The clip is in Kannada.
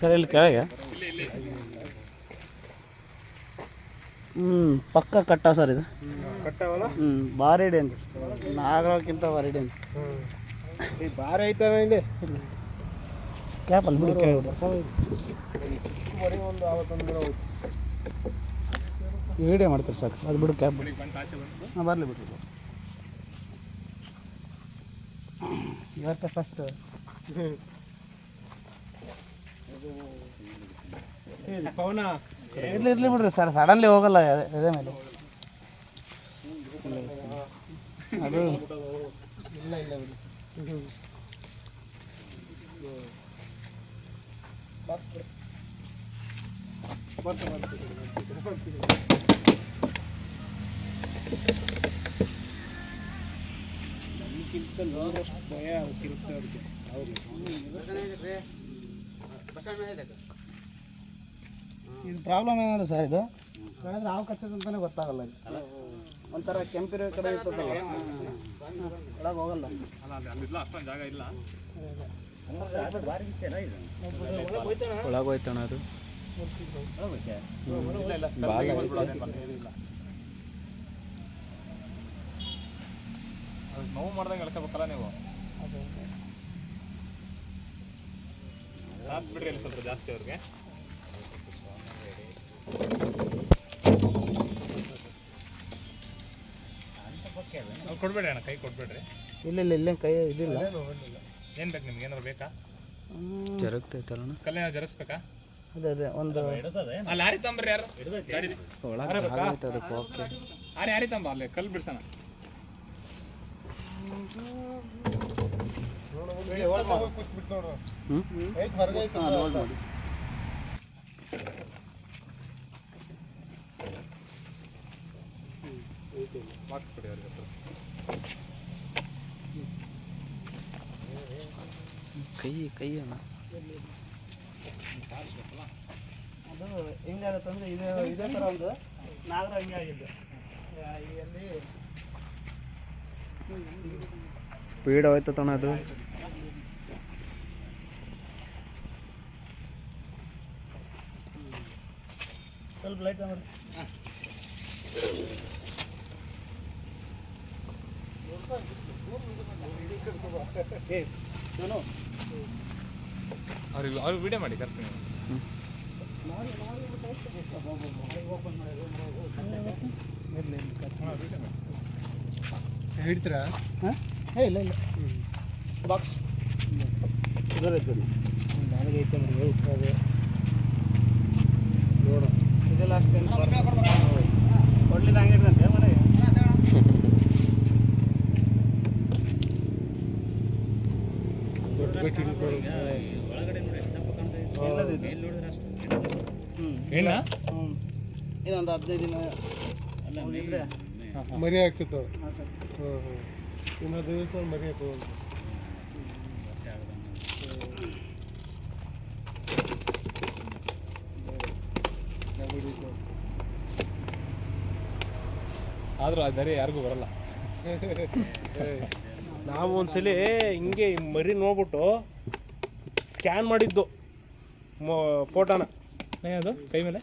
ಸರ್ ಇಲ್ಲಿ ಕೆಳಗೆ? ಹ್ಞೂ ಪಕ್ಕ ಕಟ್ಟ ಸರ್ ಇದು. ಕಟ್ಟವಲ್ಲ? ಹ್ಞೂ ಭಾರಿ ಡೇಂಜ್ ನಾಗರಕ್ಕಿಂತ ಭಾರಿ ಡೇಂಜ್ ಭಾರಿ ಬಾರಿ ಐತನ ಇಲ್ಲಿ. ಕ್ಯಾಪ್ ಅಲ್ಲಿ ಬಿಡಿ ಕೆಳಗೆ ವಿಡಿಯೋ ಮಾಡ್ತಾರೆ ಸರ್. ಅದು ಬಿಡು ಕ್ಯಾಪ್ ಬಿಡಿ. ಹಾಂ ಬರಲಿ ಬಿಡಿ. ಇವತ್ತು ಫಸ್ಟ್ ಇರ್ಲಿ ಇರ್ಲಿ ಬಿಡ್ರಿ ಸರ್ ಸಡನ್ಲಿ ಹೋಗಲ್ಲ ಎದೆ- ಎದೆ ಮೇಲೆ ಅದು ಇಲ್ಲ ಇಲ್ಲ ಬಿಡಿ ಭಯ ಕಿರುಕ್ತಾ ಅದಕ್ಕೆ ಇದು ಪ್ರಾಬ್ಲಮ್ ಏನಾದ್ರು ಸರ್ ಇದು. ಕಳೆದ್ರೆ ಹಾವು ಕಚ್ಚದಂತಾನೆ ಗೊತ್ತಾಗಲ್ಲ ಇದು. ಒಂಥರ ಕೆಂಪಿರೋ ಕಡೆ ಇರ್ತದಲ್ಲ. ಒಳಗೆ ಹೋಗಲ್ಲ. ಒಳಗೆ ಹೋಯ್ತಣ ಅದು. ನೋವು ಮಾಡ್ದಂಗೆ ಎಳ್ಕೋಬೇಕಲ್ಲ ನೀವು? ಸಾತ್ ಬಿಡ್ರಿ ಅಲ್ಲಿ ಸ್ವಲ್ಪ ಜಾಸ್ತಿ ಅವ್ರಿಗೆ. ಅವ್ರು ಕೊಡ್ಬೇಡ್ರಿ ಅಣ್ಣ ಕೈ ಕೊಡ್ಬೇಡ್ರಿ. ಇಲ್ಲ ಇಲ್ಲ ಇಲ್ಲ ಕೈ ಇದಿಲ್ಲ. ಏನು ಬೇಕು ನಿಮ್ಗೆ ಏನಾದ್ರು ಬೇಕಾ? ಜರಗ್ತೈತಲ್ಲ ಕಲ್ಲೆ ಜರಗಿಸ್ಬೇಕಾ? ಅದೇ ಅದೇ ಒಂದು ಆ ಲಾರಿ ತಂಬ್ರಿ ಯಾರು? ಒಳಗೆ ಅದಕ್ಕೆ ಓಕೆ. ಆ ಯಾರಿ ತಂಬ ಅಲ್ಲಿ ಕಲ್ಲು ಬಿಡ್ಸಣ. ಕೈ ಕೈ ಅಣ್ಣ. ಅದು ಹೆಂಗಾಗತ್ತೆ ಅಂದರೆ ಇದೇ ಇದೇ ಥರ ಒಂದು ನಾಗರ ಹಂಗೆ ಆಗಿದ್ದು ಸ್ಪೀಡ್ ಹೋಯ್ತು ಹೋಯ್ತಣ್ಣ ಅದು. ಸ್ವಲ್ಪ ಲೈಟ್ ಮಾಡಿ ನಾನು. ಅವ್ರಿಗೆ ಅವ್ರಿಗೆ ವಿಡಿಯೋ ಮಾಡಿ ಕರ್ತೀನಿ ಹೇಳ್ತೀರಾ ಹಾಂ? ಏ ಇಲ್ಲ ಇಲ್ಲ. ಬಾಕ್ಸ್ ಇದರ ಐತೆ ನೋಡು ಇನ್ನೊಂದು ಹದಿನೈದು ದಿನ ಮರಿ ಹಾಕಿತ್ತು ಹಾಂ ಹಾಂ ಇನ್ನೊಂದು ದಿವಸ ಮರಿ ಹಾಕೋ ಆದ್ರೂ ಆ ಧೈರ್ಯ ಯಾರಿಗೂ ಬರಲ್ಲ. ನಾವು ಒಂದ್ಸಲಿ ಹಿಂಗೆ ಮರಿ ನೋಡ್ಬಿಟ್ಟು ಸ್ಕ್ಯಾನ್ ಮಾಡಿದ್ದು ಫೋಟೋನ ಅದು ಕೈ ಮೇಲೆ?